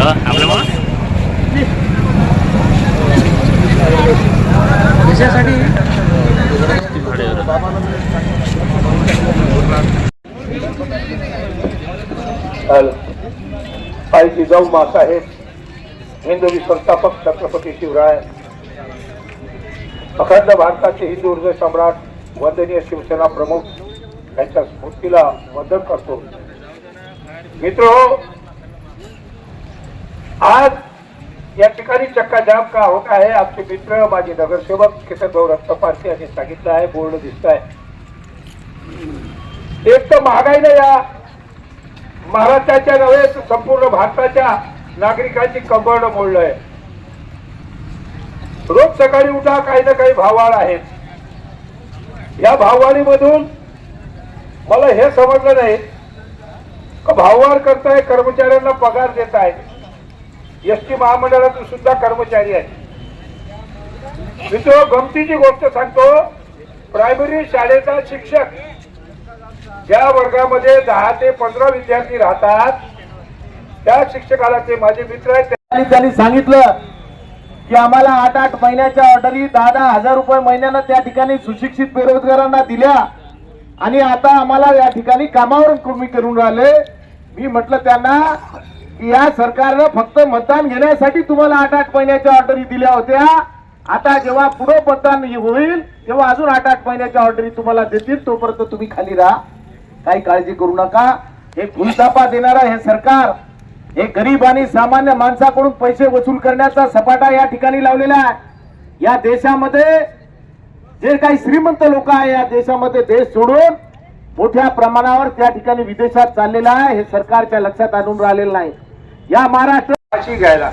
आपल्या मग? देशासाठी आई जिजाऊ मासाहेब हिंदवी संस्थापक छत्रपती शिवराय. अखंड भारताचे हिंदू हृदय सम्राट वंदनीय शिवसेना प्रमुख यांच्या स्मृतीला वंदन करतो. मित्र आज या ठिकाणी चक्काजाम का होत आहे? आमचे मित्र माझे नगरसेवक किसन भाऊ रक्तपारसे यांनी सांगितलं आहे बोर्ड दिसत आहे एक तर महागाईने या महाराष्ट्राच्या नव्हे तर संपूर्ण भारताच्या नागरिकांची कंबरड आहे रोज सकाळी उठा काही ना काही भाववाढ आहेत या भाववाढीमधून मला हे समजलं नाही का भाववाढ करताय कर्मचाऱ्यांना पगार देत आहेत एस टी महामंडळातून सुद्धा कर्मचारी आहेत. मित्र गमतीची गोष्ट सांगतो प्रायमरी शाळेचा शिक्षक ज्या वर्गामध्ये दहा ते पंधरा विद्यार्थी राहतात त्या शिक्षकाला ते माझे मित्र आहेत. आणि त्यांनी सांगितलं की आम्हाला आठ आठ महिन्याच्या ऑर्डरी दहा दहा हजार रुपये महिन्यानं त्या ठिकाणी सुशिक्षित बेरोजगारांना दिल्या आणि आता आम्हाला या ठिकाणी कामावर कमी करून राहिले. मी म्हटलं त्यांना की या सरकारनं फक्त मतदान घेण्यासाठी तुम्हाला आठ आठ महिन्याच्या ऑर्डरी दिल्या होत्या. आता जेव्हा पुढे मतदान होईल तेव्हा अजून आठ आठ महिन्याच्या ऑर्डरी तुम्हाला देतील तोपर्यंत तुम्ही खाली राहा. काही काळजी करू नका. हे भूलतापा देणारा हे सरकार हे गरीब आणि सामान्य माणसाकडून पैसे वसूल करण्याचा सपाटा या ठिकाणी लावलेला आहे. या देशामध्ये जे काही श्रीमंत लोक आहे या देशामध्ये देश सोडून मोठ्या प्रमाणावर त्या ठिकाणी विदेशात चाललेला आहे. हे सरकारच्या लक्षात आणून राहिलेलं नाही. या महाराष्ट्र फाशी घ्यायला.